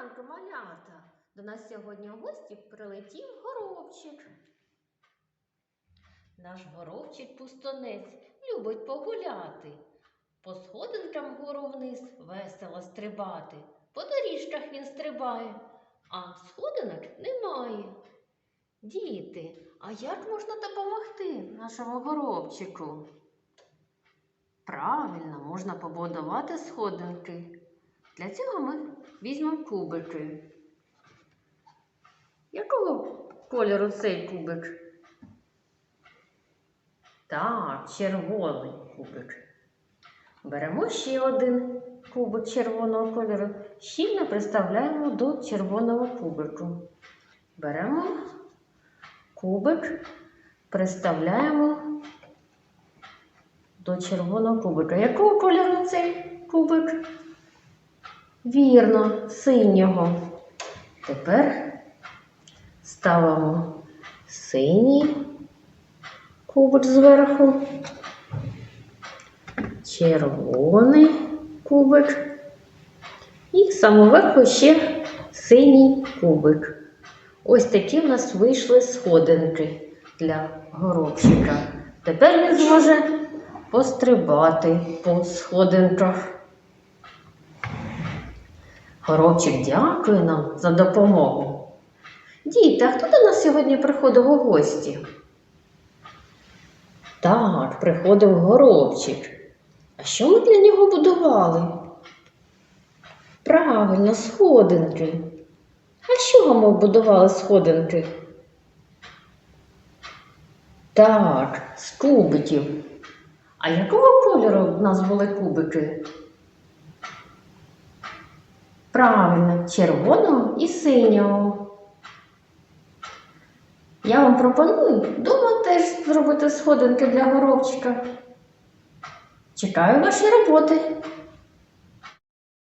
Ранку, малята! До нас сьогодні в гості прилетів горобчик. Наш горобчик пустонець любить погуляти, по сходинкам вгору вниз весело стрибати. По доріжках він стрибає, а сходинок немає. Діти, а як можна допомогти нашому горобчику? Правильно, можна побудувати сходинки. Для цього ми візьмемо кубики. Якого кольору цей кубик? Так, червоний кубик. Беремо ще один кубик червоного кольору. Щільно приставляємо до червоного кубику. Беремо кубик, приставляємо до червоного кубика. Якого кольору цей кубик? Вірно, синього. Тепер ставимо синій кубик зверху, червоний кубик і самоверху ще синій кубик. Ось такі в нас вийшли сходинки для горобчика. Тепер він зможе пострибати по сходинках. Горобчик дякує нам за допомогу. Діти, а хто до нас сьогодні приходив у гості? Так, приходив горобчик. А що ми для нього будували? Правильно, сходинки. А з чого ми будували сходинки? Так, з кубиків. А якого кольору в нас були кубики? Правильно, червоного і синього. Я вам пропоную вдома теж зробити сходинки для горобчика. Чекаю ваші роботи.